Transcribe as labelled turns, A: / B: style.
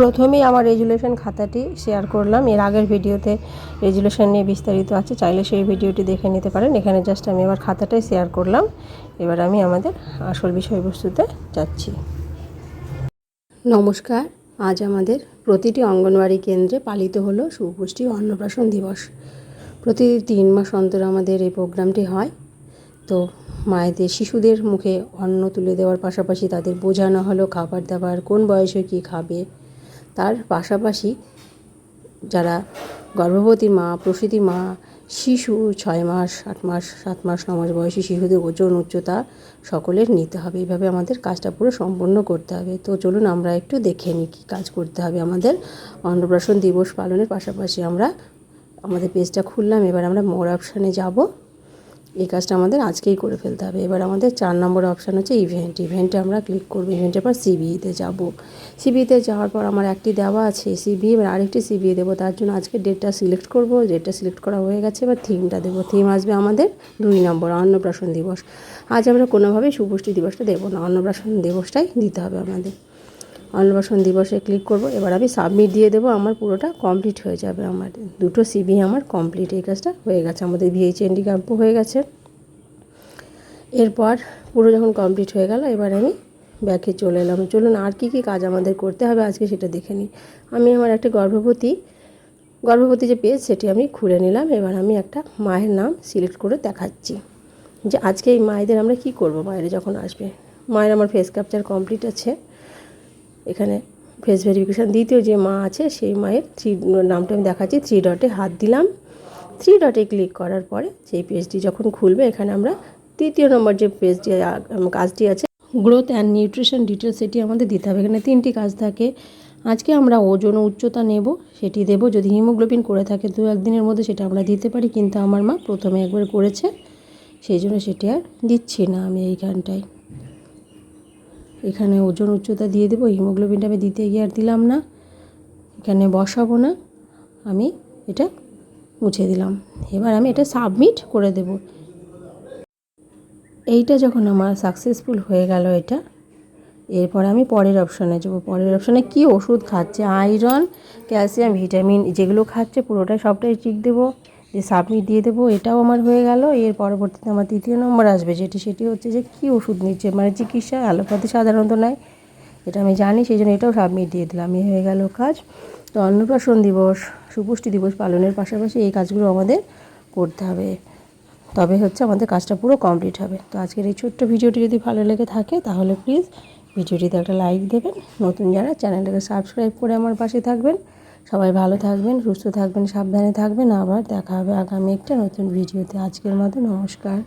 A: প্রথমেই আমার resolution খাতাটি share করলাম। এর আগের ভিডিওতে রেজুলেশন নিয়ে বিস্তারিত আছে, চাইলে সেই ভিডিওটি দেখে নিতে পারেন। এখানে জাস্ট আমি আবার খাতাটাই শেয়ার করলাম। এবার আমি আমাদের আসল বিষয়বস্তুতে যাচ্ছি। নমস্কার, আজ আমাদের প্রতিটি অঙ্গনওয়াড়ি কেন্দ্রে পালিত হলো সুপুষ্টি অন্নপ্রাশন দিবস। প্রতি তিন মাস অন্তর আমাদের এই প্রোগ্রামটি হয়। তো মায়েদের, শিশুদের মুখে অন্ন তুলে দেওয়ার পাশাপাশি তাদের বোঝানো হলো খাবার দাবার, কোন বয়সে কী খাবে তার পাশাপাশি যারা গর্ভবতী মা, প্রসূতি মা, শিশু, ছয় মাস, আট মাস, সাত মাস, ন মাস বয়সী শিশুদের ওজন, উচ্চতা সকলের নিতে হবে। এইভাবে আমাদের কাজটা পুরো সম্পন্ন করতে হবে। তো চলুন আমরা একটু দেখে নিই কী কাজ করতে হবে আমাদের। অন্নপ্রাশন দিবস পালনের পাশাপাশি আমরা আমাদের পেজটা খুললাম। এবার আমরা মোর অপশানে যাব। এই কাজটা আমাদের আজকেই করে ফেলতে হবে। এবার আমাদের চার নম্বর অপশান হচ্ছে ইভেন্ট ইভেন্টে আমরা ক্লিক করব ইভেন্টের পর সিবিইতে যাব। সিবিইতে যাওয়ার পর আমার একটি দেওয়া আছে সিবি এবার আরেকটি সিবিই দেবো। তার জন্য আজকে ডেটটা সিলেক্ট করব ডেটটা সিলেক্ট করা হয়ে গেছে, এবার থিমটা দেবো। থিম আসবে আমাদের দুই নম্বর, অন্নপ্রাশন দিবস। আজ আমরা কোনোভাবেই সুপুষ্টি দিবসটা দেবো না, অন্নপ্রাশন দিবসটাই দিতে হবে আমাদের। অন্নপ্রাশন দিবসে ক্লিক করব। এবার আমি সাবমিট দিয়ে দেবো। আমার পুরোটা কমপ্লিট হয়ে যাবে আমার। দুটো সিবি আমার কমপ্লিট এই কাজটা হয়ে গেছে। আমাদের ভিএইচএনডি ক্যাম্পও হয়ে গেছে। এরপর পুরো যখন কমপ্লিট হয়ে গেল, এবার আমি ব্যাকে চলে এলাম। চলুন, আর কী কী কাজ আমাদের করতে হবে আজকে সেটা দেখে নিই। আমি আমার একটা গর্ভবতী গর্ভবতী যে পেজ, সেটি আমি খুলে নিলাম। এবার আমি একটা মায়ের নাম সিলেক্ট করে দেখাচ্ছি। যে আজকে এই মায়েদের আমরা কি করব? মায়েরা যখন আসবে। মায়ের আমার ফেস ক্যাপচার কমপ্লিট আছে। এখানে ফেস ভেরিফিকেশান দ্বিতীয় যে মা আছে, সেই মায়ের থ্রি নামটা আমি দেখাচ্ছি থ্রি ডটে হাত দিলাম। থ্রি ডটে ক্লিক করার পরে সেই পেজটি যখন খুলবে, এখানে আমরা তৃতীয় নম্বর যে পেজটি কাজটি আছে গ্রোথ অ্যান্ড নিউট্রিশন ডিটেলস সেটি আমাদের দিতে হবে। এখানে তিনটি কাজ থাকে। আজকে আমরা ওজন উচ্চতা নেব, সেটি দেব যদি হিমোগ্লোবিন করে থাকে দু একদিনের মধ্যে, সেটা আমরা দিতে পারি, কিন্তু আমার মা প্রথমে একবার করেছে, সেই জন্য সেটি আর দিচ্ছি না আমি এইখানটায়। এখানে ওজন উচ্চতা দিয়ে দেবো, হিমোগ্লোবিনটা আমি দিতে গিয়ে আর দিলাম না। এখানে বসাবো না, আমি এটা মুছে দিলাম। এবার আমি এটা সাবমিট করে দেব। এইটা যখন আমার সাকসেসফুল হয়ে গেল এটা, এরপর আমি পরের অপশানে যাব। পরের অপশানে কী ওষুধ খাচ্ছে? আয়রন ক্যালসিয়াম ভিটামিন যেগুলো খাচ্ছে পুরোটাই সবটাই ঠিক দেবো। যে সাবমিট দিয়ে দেবো, এটাও আমার হয়ে গেল। এর পরবর্তীতে আমার তৃতীয় নম্বর আসবে, যেটি সেটি হচ্ছে যে কী ওষুধ নিচ্ছে মানে চিকিৎসা, অ্যালোপ্যাথি সাধারণত নেয় এটা আমি জানি সেই জন্য এটাও সাবমিট দিয়ে দিলাম এই হয়ে গেল কাজ। তো অন্নপ্রাশন দিবস, সুপুষ্টি দিবস পালনের পাশাপাশি এই কাজগুলো আমাদের করতে হবে। তবে হচ্ছে আমাদের কাজটা পুরো কমপ্লিট হবে। তো আজকের এই ছোট্ট ভিডিওটি যদি ভালো লেগে থাকে, তাহলে প্লিজ ভিডিওটিতে একটা লাইক দেবেন। নতুন যারা চ্যানেলটাকে সাবস্ক্রাইব করে আমার পাশে থাকবেন সবাই ভালো থাকবেন, সুস্থ থাকবেন, সাবধানে থাকবেন। আবার দেখা হবে আগামী একটা নতুন ভিডিওতে। আজকের মতো নমস্কার।